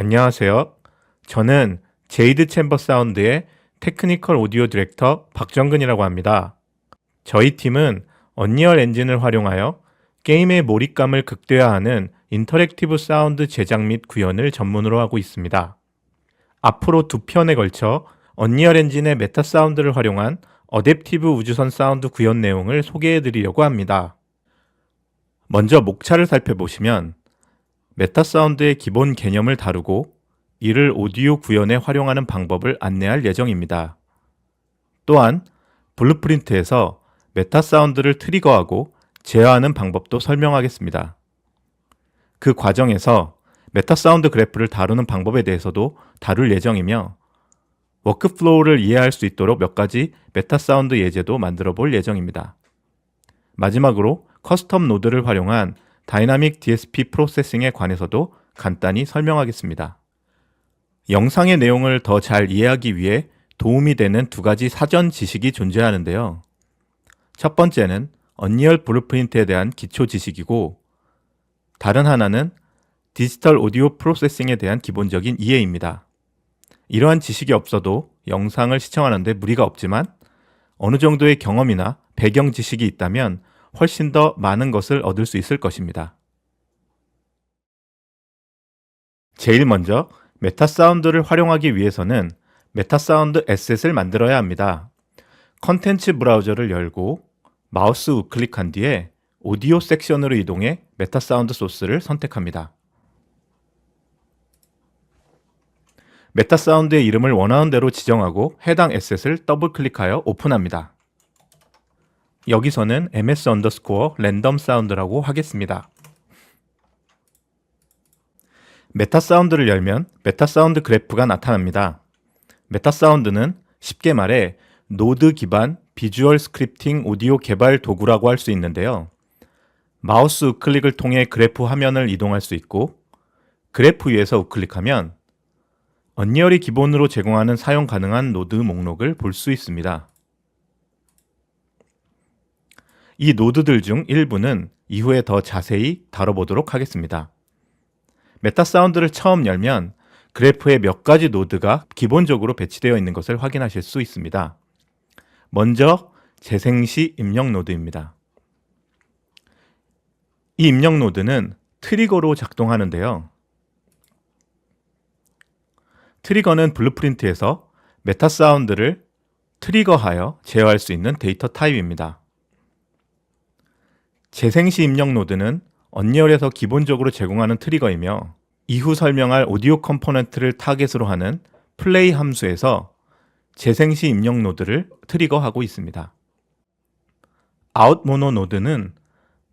안녕하세요. 저는 제이드 챔버 사운드의 테크니컬 오디오 디렉터 박정근이라고 합니다. 저희 팀은 언리얼 엔진을 활용하여 게임의 몰입감을 극대화하는 인터랙티브 사운드 제작 및 구현을 전문으로 하고 있습니다. 앞으로 두 편에 걸쳐 언리얼 엔진의 메타 사운드를 활용한 어댑티브 우주선 사운드 구현 내용을 소개해 드리려고 합니다. 먼저 목차를 살펴보시면 메타 사운드의 기본 개념을 다루고 이를 오디오 구현에 활용하는 방법을 안내할 예정입니다. 또한 블루프린트에서 메타 사운드를 트리거하고 제어하는 방법도 설명하겠습니다. 그 과정에서 메타 사운드 그래프를 다루는 방법에 대해서도 다룰 예정이며 워크플로우를 이해할 수 있도록 몇 가지 메타 사운드 예제도 만들어 볼 예정입니다. 마지막으로 커스텀 노드를 활용한 다이나믹 DSP 프로세싱에 관해서도 간단히 설명하겠습니다. 영상의 내용을 더 잘 이해하기 위해 도움이 되는 두 가지 사전 지식이 존재하는데요. 첫 번째는 언리얼 블루프린트에 대한 기초 지식이고 다른 하나는 디지털 오디오 프로세싱에 대한 기본적인 이해입니다. 이러한 지식이 없어도 영상을 시청하는데 무리가 없지만 어느 정도의 경험이나 배경 지식이 있다면 훨씬 더 많은 것을 얻을 수 있을 것입니다. 제일 먼저 메타 사운드를 활용하기 위해서는 메타 사운드 에셋을 만들어야 합니다. 컨텐츠 브라우저를 열고 마우스 우클릭한 뒤에 오디오 섹션으로 이동해 메타 사운드 소스를 선택합니다. 메타 사운드의 이름을 원하는 대로 지정하고 해당 에셋을 더블 클릭하여 오픈합니다. 여기서는 ms 언더스코어 랜덤 사운드라고 하겠습니다. 메타 사운드를 열면 메타 사운드 그래프가 나타납니다. 메타 사운드는 쉽게 말해 노드 기반 비주얼 스크립팅 오디오 개발 도구라고 할 수 있는데요. 마우스 우클릭을 통해 그래프 화면을 이동할 수 있고 그래프 위에서 우클릭하면 언리얼이 기본으로 제공하는 사용 가능한 노드 목록을 볼 수 있습니다. 이 노드들 중 일부는 이후에 더 자세히 다뤄보도록 하겠습니다. 메타 사운드를 처음 열면 그래프에 몇 가지 노드가 기본적으로 배치되어 있는 것을 확인하실 수 있습니다. 먼저 재생 시 입력 노드입니다. 이 입력 노드는 트리거로 작동하는데요. 트리거는 블루프린트에서 메타 사운드를 트리거하여 제어할 수 있는 데이터 타입입니다. 재생시 입력 노드는 언리얼에서 기본적으로 제공하는 트리거이며 이후 설명할 오디오 컴포넌트를 타겟으로 하는 플레이 함수에서 재생시 입력 노드를 트리거하고 있습니다. 아웃 모노 노드는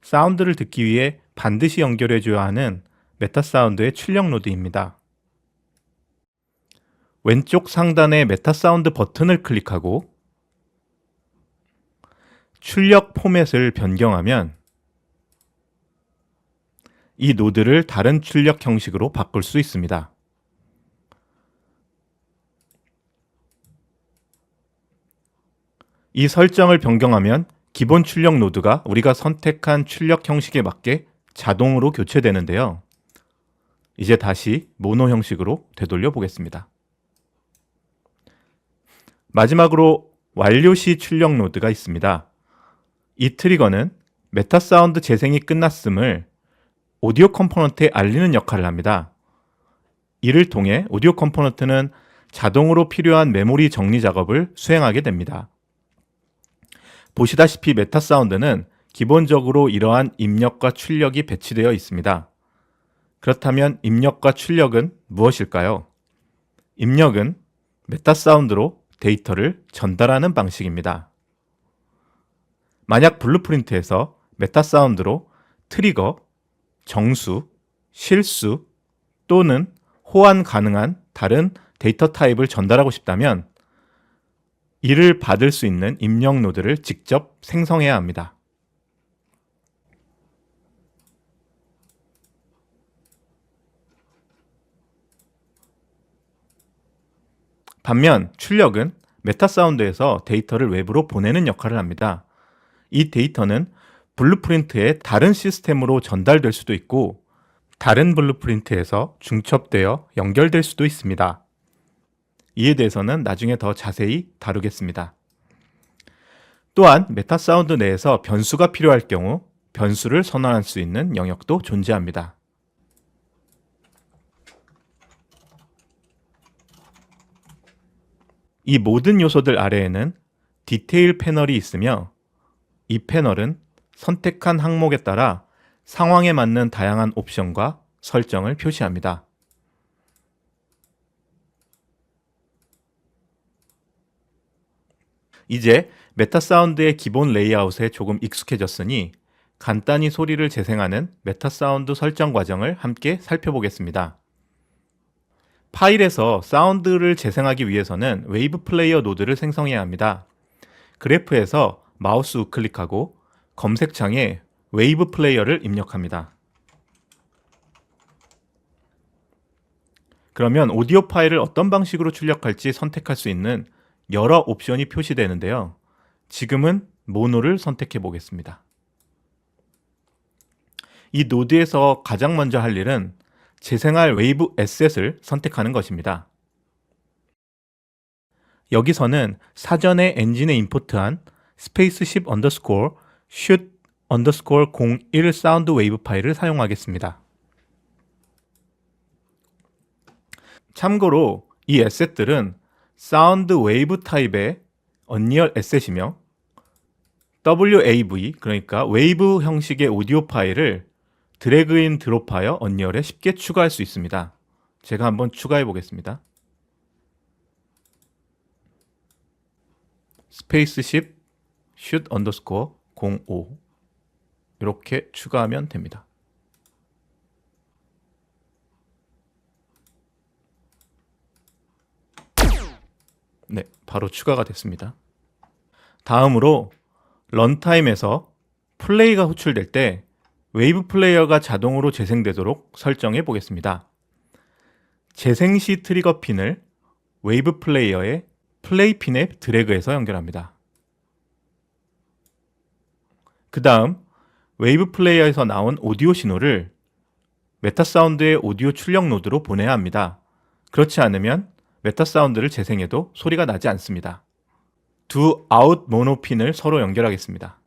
사운드를 듣기 위해 반드시 연결해줘야 하는 메타 사운드의 출력 노드입니다. 왼쪽 상단의 메타 사운드 버튼을 클릭하고 출력 포맷을 변경하면 이 노드를 다른 출력 형식으로 바꿀 수 있습니다. 이 설정을 변경하면 기본 출력 노드가 우리가 선택한 출력 형식에 맞게 자동으로 교체되는데요. 이제 다시 모노 형식으로 되돌려 보겠습니다. 마지막으로 완료 시 출력 노드가 있습니다. 이 트리거는 메타 사운드 재생이 끝났음을 오디오 컴포넌트에 알리는 역할을 합니다. 이를 통해 오디오 컴포넌트는 자동으로 필요한 메모리 정리 작업을 수행하게 됩니다. 보시다시피 메타 사운드는 기본적으로 이러한 입력과 출력이 배치되어 있습니다. 그렇다면 입력과 출력은 무엇일까요? 입력은 메타 사운드로 데이터를 전달하는 방식입니다. 만약 블루프린트에서 메타 사운드로 트리거, 정수, 실수 또는 호환 가능한 다른 데이터 타입을 전달하고 싶다면 이를 받을 수 있는 입력 노드를 직접 생성해야 합니다. 반면 출력은 메타 사운드에서 데이터를 외부로 보내는 역할을 합니다. 이 데이터는 블루프린트의 다른 시스템으로 전달될 수도 있고 다른 블루프린트에서 중첩되어 연결될 수도 있습니다. 이에 대해서는 나중에 더 자세히 다루겠습니다. 또한 메타사운드 내에서 변수가 필요할 경우 변수를 선언할 수 있는 영역도 존재합니다. 이 모든 요소들 아래에는 디테일 패널이 있으며 이 패널은 선택한 항목에 따라 상황에 맞는 다양한 옵션과 설정을 표시합니다. 이제 메타사운드의 기본 레이아웃에 조금 익숙해졌으니 간단히 소리를 재생하는 메타사운드 설정 과정을 함께 살펴보겠습니다. 파일에서 사운드를 재생하기 위해서는 웨이브 플레이어 노드를 생성해야 합니다. 그래프에서 마우스 우클릭하고 검색창에 웨이브 플레이어를 입력합니다. 그러면 오디오 파일을 어떤 방식으로 출력할지 선택할 수 있는 여러 옵션이 표시되는데요. 지금은 모노를 선택해 보겠습니다. 이 노드에서 가장 먼저 할 일은 재생할 웨이브 에셋을 선택하는 것입니다. 여기서는 사전에 엔진에 임포트한 스페 슛 언더스코어 01 사운드 웨이브 파일을 사용하겠습니다. 참고로 이 에셋들은 사운드 웨이브 타입의 언리얼 에셋이며 WAV 그러니까 웨이브 형식의 오디오 파일을 드래그 인 드롭하여 언리얼에 쉽게 추가할 수 있습니다. 제가 한번 추가해 보겠습니다. 스페이스십 슛 언더스코어 05 이렇게 추가하면 됩니다. 네, 바로 추가가 됐습니다. 다음으로 런타임에서 플레이가 호출될 때 웨이브 플레이어가 자동으로 재생되도록 설정해 보겠습니다. 재생 시 트리거 핀을 웨이브 플레이어의 플레이 핀에 드래그해서 연결합니다. 그 다음 웨이브 플레이어에서 나온 오디오 신호를 메타 사운드의 오디오 출력 노드로 보내야 합니다. 그렇지 않으면 메타 사운드를 재생해도 소리가 나지 않습니다. 두 아웃 모노 핀을 서로 연결하겠습니다.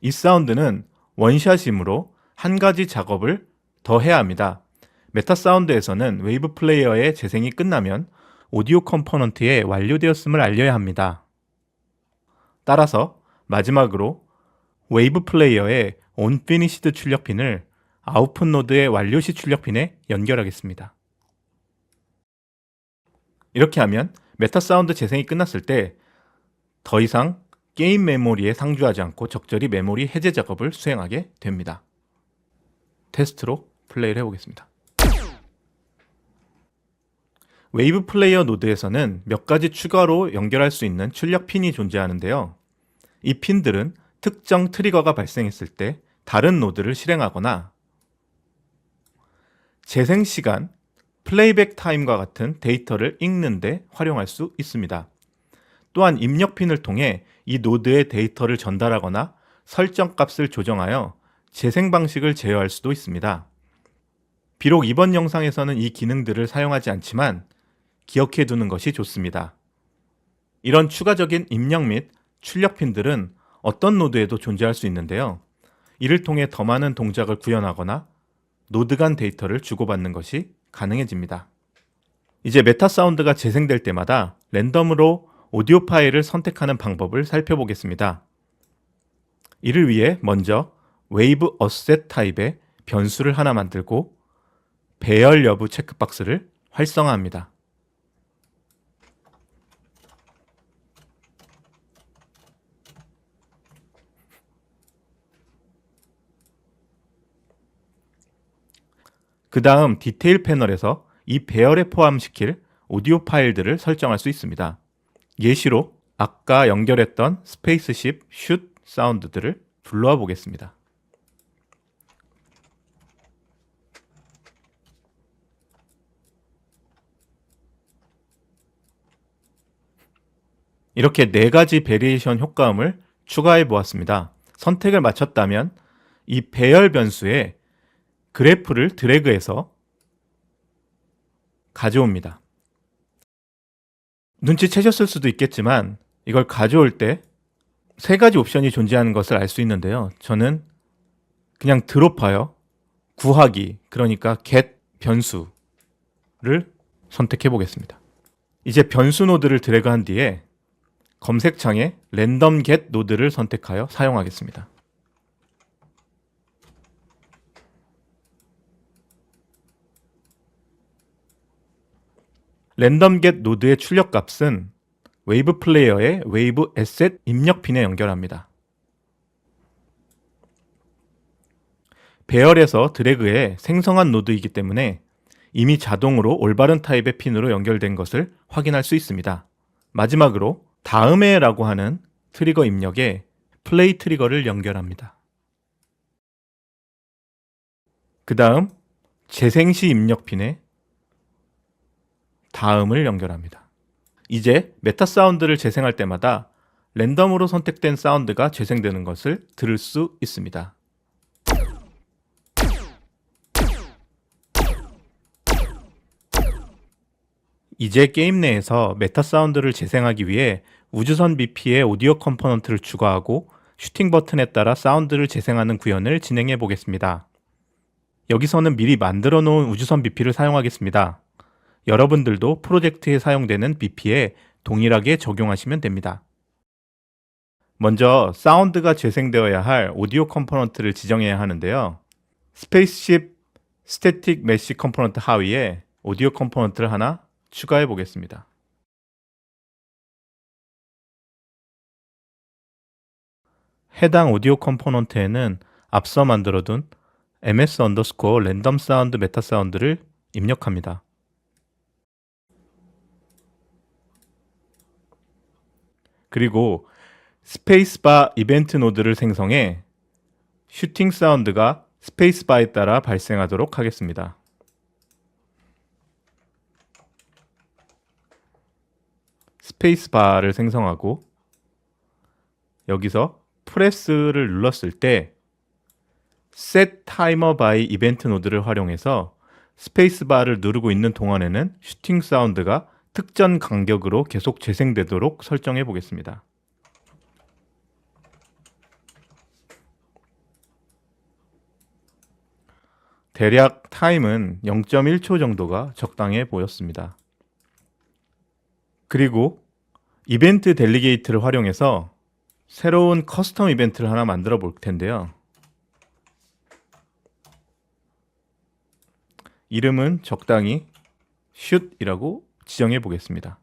이 사운드는 원샷이므로 한 가지 작업을 더 해야 합니다. 메타 사운드에서는 웨이브 플레이어의 재생이 끝나면 오디오 컴포넌트에 완료되었음을 알려야 합니다. 따라서 마지막으로 웨이브 플레이어의 온피니시드 출력핀을 아웃풋 노드의 완료시 출력핀에 연결하겠습니다. 이렇게 하면 메타 사운드 재생이 끝났을 때 더 이상 게임 메모리에 상주하지 않고 적절히 메모리 해제 작업을 수행하게 됩니다. 테스트로 플레이를 해보겠습니다. 웨이브 플레이어 노드에서는 몇 가지 추가로 연결할 수 있는 출력 핀이 존재하는데요. 이 핀들은 특정 트리거가 발생했을 때 다른 노드를 실행하거나 재생 시간, 플레이백 타임과 같은 데이터를 읽는데 활용할 수 있습니다. 또한 입력 핀을 통해 이 노드에 데이터를 전달하거나 설정 값을 조정하여 재생 방식을 제어할 수도 있습니다. 비록 이번 영상에서는 이 기능들을 사용하지 않지만 기억해 두는 것이 좋습니다. 이런 추가적인 입력 및 출력 핀들은 어떤 노드에도 존재할 수 있는데요. 이를 통해 더 많은 동작을 구현하거나 노드 간 데이터를 주고받는 것이 가능해집니다. 이제 메타 사운드가 재생될 때마다 랜덤으로 오디오 파일을 선택하는 방법을 살펴보겠습니다. 이를 위해 먼저 웨이브 어셋 타입의 변수를 하나 만들고 배열 여부 체크박스를 활성화합니다. 그 다음 디테일 패널에서 이 배열에 포함시킬 오디오 파일들을 설정할 수 있습니다. 예시로 아까 연결했던 스페이스십 슛 사운드들을 불러와 보겠습니다. 이렇게 네 가지 베리에이션 효과음을 추가해 보았습니다. 선택을 마쳤다면 이 배열 변수에 그래프를 드래그해서 가져옵니다. 눈치채셨을 수도 있겠지만 이걸 가져올 때 세 가지 옵션이 존재하는 것을 알 수 있는데요. 저는 그냥 드롭하여 구하기, 그러니까 get 변수를 선택해 보겠습니다. 이제 변수 노드를 드래그한 뒤에 검색창에 랜덤 get 노드를 선택하여 사용하겠습니다. 랜덤 get 노드의 출력 값은 웨이브 플레이어의 웨이브 에셋 입력 핀에 연결합니다. 배열에서 드래그해 생성한 노드이기 때문에 이미 자동으로 올바른 타입의 핀으로 연결된 것을 확인할 수 있습니다. 마지막으로 다음에 라고 하는 트리거 입력에 플레이 트리거를 연결합니다. 그 다음 재생시 입력 핀에 다음을 연결합니다. 이제 메타 사운드를 재생할 때마다 랜덤으로 선택된 사운드가 재생되는 것을 들을 수 있습니다. 이제 게임 내에서 메타 사운드를 재생하기 위해 우주선 BP에 오디오 컴포넌트를 추가하고 슈팅 버튼에 따라 사운드를 재생하는 구현을 진행해 보겠습니다. 여기서는 미리 만들어 놓은 우주선 BP를 사용하겠습니다. 여러분들도 프로젝트에 사용되는 BP에 동일하게 적용하시면 됩니다. 먼저 사운드가 재생되어야 할 오디오 컴포넌트를 지정해야 하는데요. 스페이스십 스태틱 메시 컴포넌트 하위에 오디오 컴포넌트를 하나 추가해 보겠습니다. 해당 오디오 컴포넌트에는 앞서 만들어둔 ms 언더스코어 랜덤 사운드 메타 사운드를 입력합니다. 그리고 스페이스바 이벤트 노드를 생성해 슈팅 사운드가 스페이스바에 따라 발생하도록 하겠습니다. 스페이스바를 생성하고 여기서 프레스를 눌렀을 때 set timer by 이벤트 노드를 활용해서 스페이스바를 누르고 있는 동안에는 슈팅 사운드가 특정 간격으로 계속 재생되도록 설정해 보겠습니다. 대략 타임은 0.1초 정도가 적당해 보였습니다. 그리고 이벤트 델리게이트를 활용해서 새로운 커스텀 이벤트를 하나 만들어 볼 텐데요. 이름은 적당히 슛이라고 지정해 보겠습니다.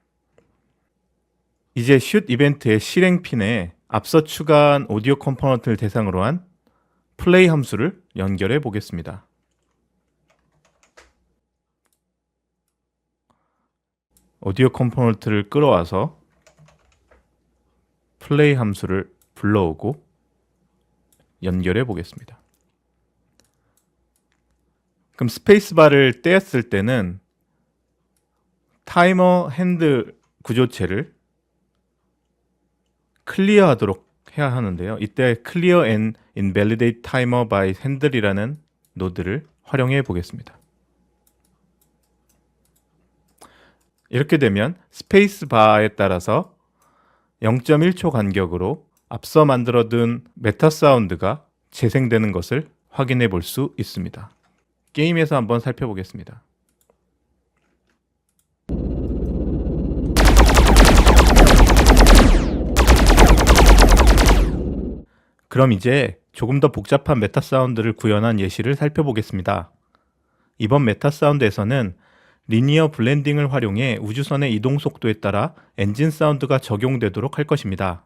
이제 슛 이벤트의 실행 핀에 앞서 추가한 오디오 컴포넌트를 대상으로 한 플레이 함수를 연결해 보겠습니다. 오디오 컴포넌트를 끌어와서 플레이 함수를 불러오고 연결해 보겠습니다. 그럼 스페이스바를 떼었을 때는 타이머 핸드 구조체를 클리어하도록 해야 하는데요. 이때 clear and invalidate timer by handle이라는 노드를 활용해 보겠습니다. 이렇게 되면 스페이스 바에 따라서 0.1초 간격으로 앞서 만들어둔 메타 사운드가 재생되는 것을 확인해 볼 수 있습니다. 게임에서 한번 살펴보겠습니다. 그럼 이제 조금 더 복잡한 메타 사운드를 구현한 예시를 살펴보겠습니다. 이번 메타 사운드에서는 리니어 블렌딩을 활용해 우주선의 이동 속도에 따라 엔진 사운드가 적용되도록 할 것입니다.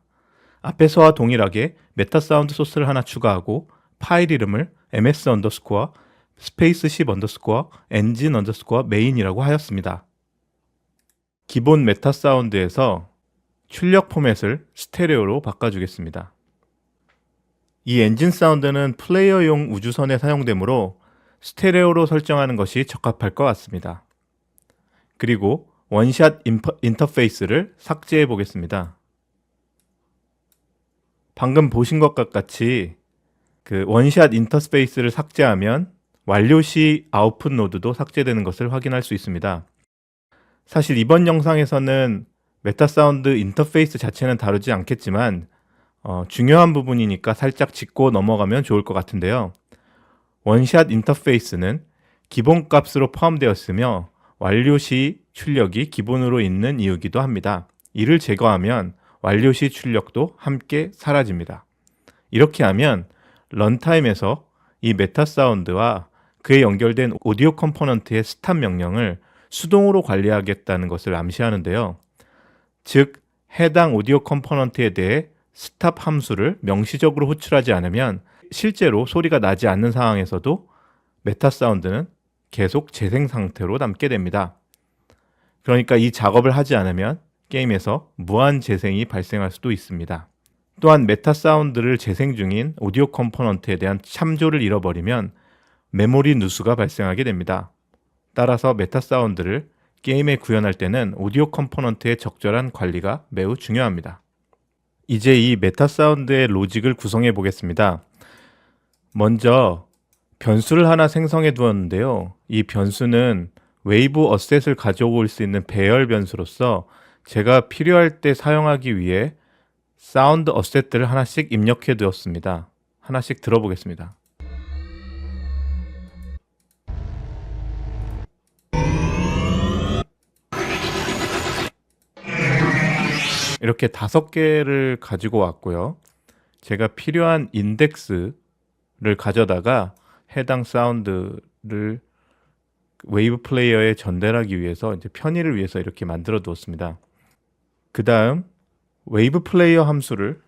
앞에서와 동일하게 메타 사운드 소스를 하나 추가하고 파일 이름을 ms 언더스코어 스페이스십 언더스코어 엔진 언더스코어 메인이라고 하였습니다. 기본 메타 사운드에서 출력 포맷을 스테레오로 바꿔주겠습니다. 이 엔진 사운드는 플레이어용 우주선에 사용되므로 스테레오로 설정하는 것이 적합할 것 같습니다. 그리고 원샷 인터페이스를 삭제해 보겠습니다. 방금 보신 것과 같이 그 원샷 인터페이스를 삭제하면 완료 시 아웃풋 노드도 삭제되는 것을 확인할 수 있습니다. 사실 이번 영상에서는 메타 사운드 인터페이스 자체는 다루지 않겠지만 어, 중요한 부분이니까 살짝 짚고 넘어가면 좋을 것 같은데요. 원샷 인터페이스는 기본 값으로 포함되었으며 완료 시 출력이 기본으로 있는 이유기도 합니다. 이를 제거하면 완료 시 출력도 함께 사라집니다. 이렇게 하면 런타임에서 이 메타 사운드와 그에 연결된 오디오 컴포넌트의 스탑 명령을 수동으로 관리하겠다는 것을 암시하는데요. 즉, 해당 오디오 컴포넌트에 대해 스탑 함수를 명시적으로 호출하지 않으면 실제로 소리가 나지 않는 상황에서도 메타 사운드는 계속 재생 상태로 남게 됩니다. 그러니까 이 작업을 하지 않으면 게임에서 무한 재생이 발생할 수도 있습니다. 또한 메타 사운드를 재생 중인 오디오 컴포넌트에 대한 참조를 잃어버리면 메모리 누수가 발생하게 됩니다. 따라서 메타 사운드를 게임에 구현할 때는 오디오 컴포넌트의 적절한 관리가 매우 중요합니다. 이제 이 메타 사운드의 로직을 구성해 보겠습니다. 먼저 변수를 하나 생성해 두었는데요. 이 변수는 웨이브 어셋을 가져올 수 있는 배열 변수로서 제가 필요할 때 사용하기 위해 사운드 어셋들을 하나씩 입력해 두었습니다. 하나씩 들어보겠습니다. 이렇게 다섯 개를 가지고 왔고요. 제가 필요한 인덱스를 가져다가 해당 사운드를 웨이브 플레이어에 전달하기 위해서 이제 편의를 위해서 이렇게 만들어 두었습니다. 그 다음 웨이브 플레이어 함수를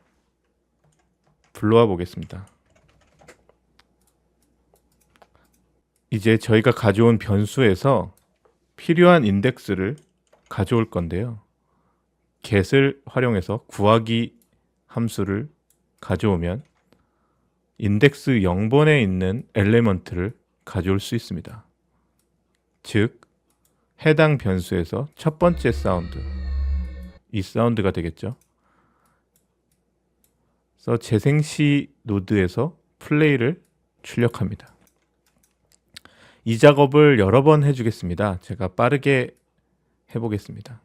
불러와 보겠습니다. 이제 저희가 가져온 변수에서 필요한 인덱스를 가져올 건데요. Get을 활용해서 구하기 함수를 가져오면 인덱스 0번에 있는 엘레먼트를 가져올 수 있습니다. 즉 해당 변수에서 첫 번째 사운드 이 사운드가 되겠죠. 그래서 재생시 노드에서 플레이를 출력합니다. 이 작업을 여러 번 해주겠습니다. 제가 빠르게 해보겠습니다.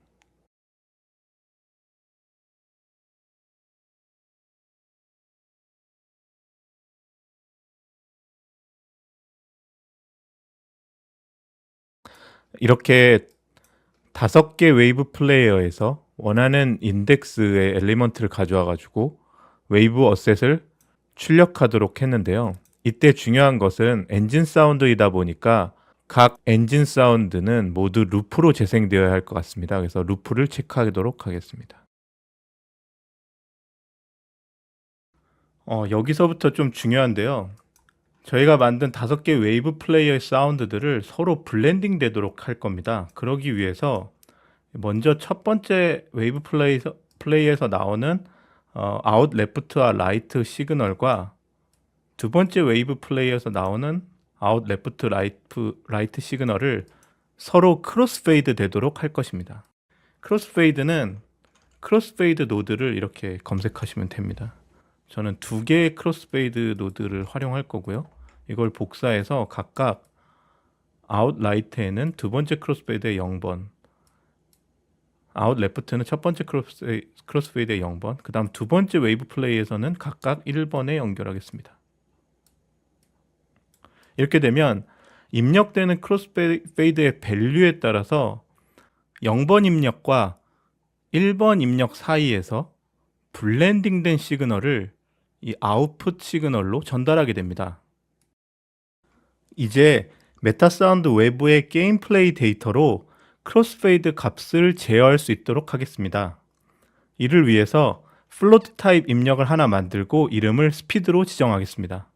이렇게 다섯 개 웨이브 플레이어에서 원하는 인덱스의 엘리먼트를 가져와 가지고 웨이브 어셋을 출력하도록 했는데요. 이때 중요한 것은 엔진 사운드이다 보니까 각 엔진 사운드는 모두 루프로 재생되어야 할 것 같습니다. 그래서 루프를 체크하도록 하겠습니다. 어, 여기서부터 좀 중요한데요. 저희가 만든 다섯 개 웨이브 플레이어의 사운드들을 서로 블렌딩 되도록 할 겁니다. 그러기 위해서 먼저 첫 번째 웨이브 플레이에서, 플레이에서 나오는 어, 아웃 레프트와 라이트 시그널과 두 번째 웨이브 플레이에서 나오는 아웃 레프트 라이트, 라이트 시그널을 서로 크로스페이드 되도록 할 것입니다. 크로스페이드는 크로스페이드 노드를 이렇게 검색하시면 됩니다. 저는 두 개의 크로스페이드 노드를 활용할 거고요. 이걸 복사해서 각각 아웃 라이트에는 두 번째 크로스페이드의 0번, 아웃 레프트는 첫 번째 크로스페이드의 0번, 그 다음 두 번째 웨이브 플레이에서는 각각 1번에 연결하겠습니다. 이렇게 되면 입력되는 크로스페이드의 밸류에 따라서 0번 입력과 1번 입력 사이에서 블렌딩된 시그널을 이 아웃풋 시그널로 전달하게 됩니다. 이제 메타사운드 외부의 게임 플레이 데이터로 크로스페이드 값을 제어할 수 있도록 하겠습니다. 이를 위해서 플로트 타입 입력을 하나 만들고 이름을 스피드로 지정하겠습니다.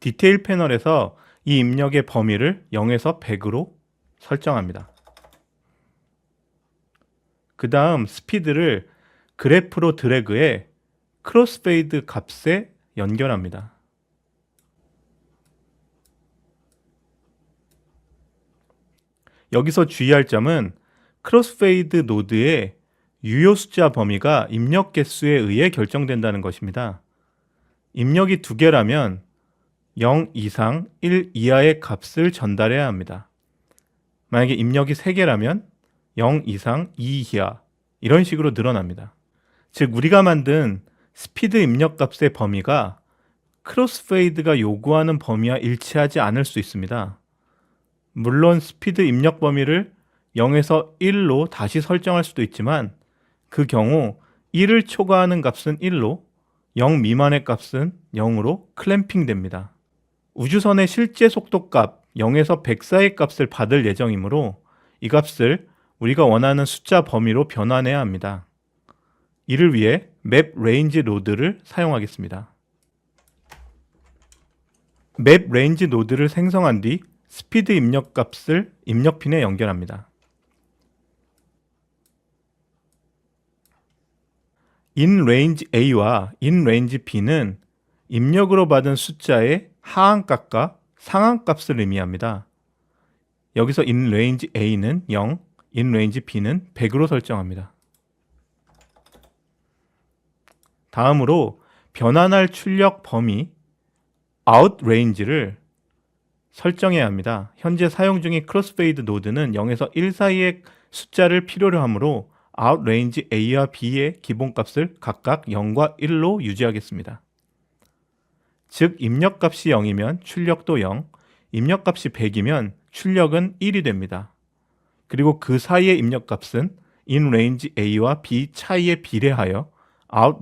디테일 패널에서 이 입력의 범위를 0에서 100으로 설정합니다. 그 다음 스피드를 그래프로 드래그해 크로스페이드 값에 연결합니다. 여기서 주의할 점은 크로스페이드 노드의 유효 숫자 범위가 입력 개수에 의해 결정된다는 것입니다. 입력이 두 개라면 0 이상 1 이하의 값을 전달해야 합니다. 만약에 입력이 세 개라면 0 이상 2 이하 이런 식으로 늘어납니다. 즉 우리가 만든 스피드 입력 값의 범위가 크로스페이드가 요구하는 범위와 일치하지 않을 수 있습니다. 물론 스피드 입력 범위를 0에서 1로 다시 설정할 수도 있지만 그 경우 1을 초과하는 값은 1로 0 미만의 값은 0으로 클램핑 됩니다. 우주선의 실제 속도 값 0에서 100 사이의 값을 받을 예정이므로 이 값을 우리가 원하는 숫자 범위로 변환해야 합니다. 이를 위해 맵 레인지 노드를 사용하겠습니다. 맵 레인지 노드를 생성한 뒤 스피드 입력 값을 입력 핀에 연결합니다. in range A와 in range B는 입력으로 받은 숫자의 하한값과 상한값을 의미합니다. 여기서 in range A는 0, in range B는 100으로 설정합니다. 다음으로 변환할 출력 범위 out range를 설정해야 합니다. 현재 사용 중인 크로스페이드 노드는 0에서 1 사이의 숫자를 필요로 하므로 out range A와 B의 기본값을 각각 0과 1로 유지하겠습니다. 즉 입력값이 0이면 출력도 0, 입력값이 100이면 출력은 1이 됩니다. 그리고 그 사이의 입력값은 in range A와 B 차이에 비례하여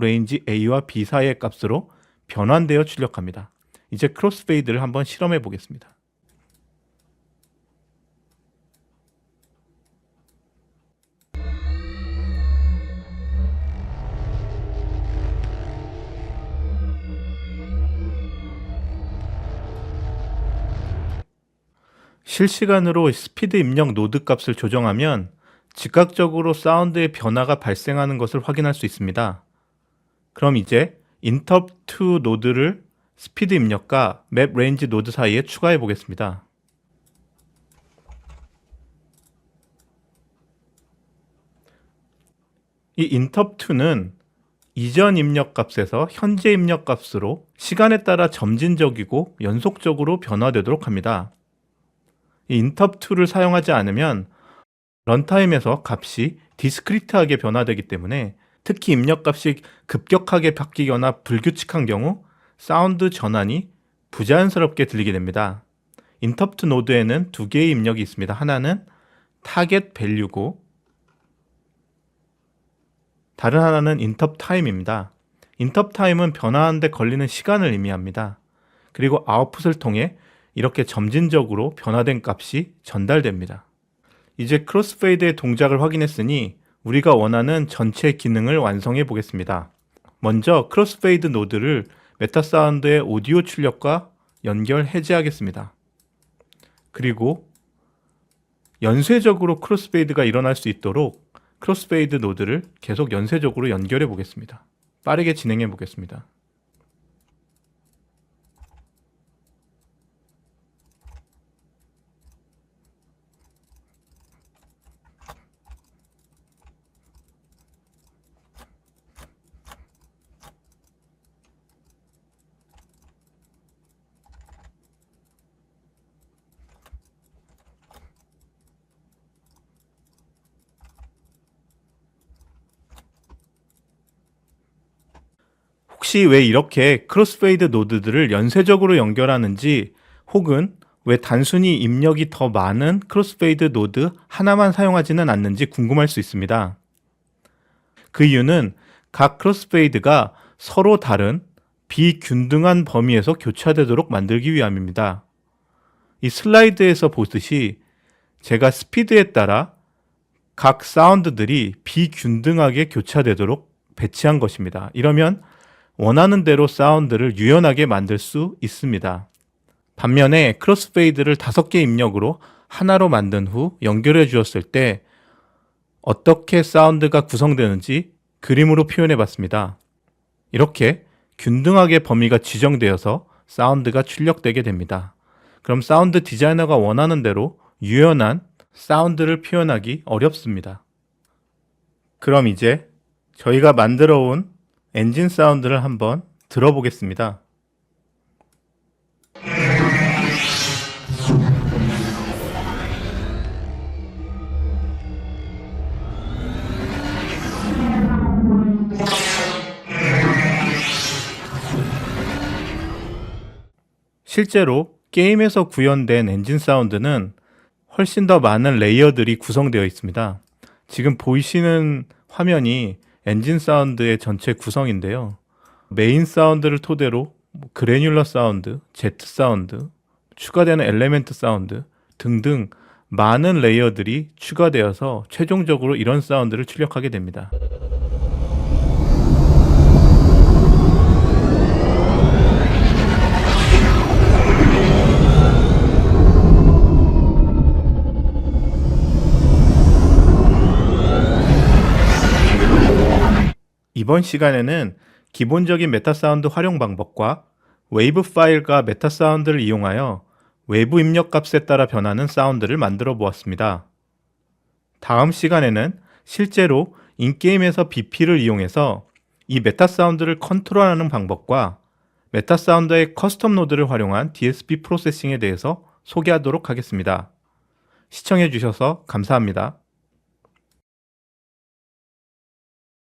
range A와 B 사이의 값으로 변환되어 출력합니다. 이제 크로스페이드를 한번 실험해 보겠습니다. 실시간으로 스피드 입력 노드 값을 조정하면 즉각적으로 사운드의 변화가 발생하는 것을 확인할 수 있습니다. 그럼 이제 인터프 노드를 스피드 입력과 맵 레인지 노드 사이에 추가해 보겠습니다. 이 interrupt2는 이전 입력 값에서 현재 입력 값으로 시간에 따라 점진적이고 연속적으로 변화되도록 합니다. 이 interrupt2를 사용하지 않으면 런타임에서 값이 디스크리트하게 변화되기 때문에 특히 입력 값이 급격하게 바뀌거나 불규칙한 경우 사운드 전환이 부자연스럽게 들리게 됩니다. 인터프트 노드에는 두 개의 입력이 있습니다. 하나는 타겟 밸류고 다른 하나는 인터프 타임입니다. 인터프 타임은 변화하는데 걸리는 시간을 의미합니다. 그리고 아웃풋을 통해 이렇게 점진적으로 변화된 값이 전달됩니다. 이제 크로스페이드의 동작을 확인했으니 우리가 원하는 전체 기능을 완성해 보겠습니다. 먼저 크로스페이드 노드를 메타사운드의 오디오 출력과 연결 해제하겠습니다. 그리고 연쇄적으로 크로스페이드가 일어날 수 있도록 크로스페이드 노드를 계속 연쇄적으로 연결해 보겠습니다. 빠르게 진행해 보겠습니다. 혹시 왜 이렇게 크로스페이드 노드들을 연쇄적으로 연결하는지 혹은 왜 단순히 입력이 더 많은 크로스페이드 노드 하나만 사용하지는 않는지 궁금할 수 있습니다. 그 이유는 각 크로스페이드가 서로 다른 비균등한 범위에서 교차되도록 만들기 위함입니다. 이 슬라이드에서 보듯이 제가 스피드에 따라 각 사운드들이 비균등하게 교차되도록 배치한 것입니다. 이러면 원하는 대로 사운드를 유연하게 만들 수 있습니다. 반면에 크로스페이드를 다섯 개 입력으로 하나로 만든 후 연결해 주었을 때 어떻게 사운드가 구성되는지 그림으로 표현해 봤습니다. 이렇게 균등하게 범위가 지정되어서 사운드가 출력되게 됩니다. 그럼 사운드 디자이너가 원하는 대로 유연한 사운드를 표현하기 어렵습니다. 그럼 이제 저희가 만들어 온 엔진 사운드를 한번 들어보겠습니다. 실제로 게임에서 구현된 엔진 사운드는 훨씬 더 많은 레이어들이 구성되어 있습니다. 지금 보이시는 화면이 엔진 사운드의 전체 구성인데요. 메인 사운드를 토대로 뭐 그래뉼러 사운드, 제트 사운드, 추가되는 엘레멘트 사운드 등등 많은 레이어들이 추가되어서 최종적으로 이런 사운드를 출력하게 됩니다. 이번 시간에는 기본적인 메타 사운드 활용 방법과 웨이브 파일과 메타 사운드를 이용하여 외부 입력 값에 따라 변하는 사운드를 만들어 보았습니다. 다음 시간에는 실제로 인게임에서 BP를 이용해서 이 메타 사운드를 컨트롤하는 방법과 메타 사운드의 커스텀 노드를 활용한 DSP 프로세싱에 대해서 소개하도록 하겠습니다. 시청해 주셔서 감사합니다.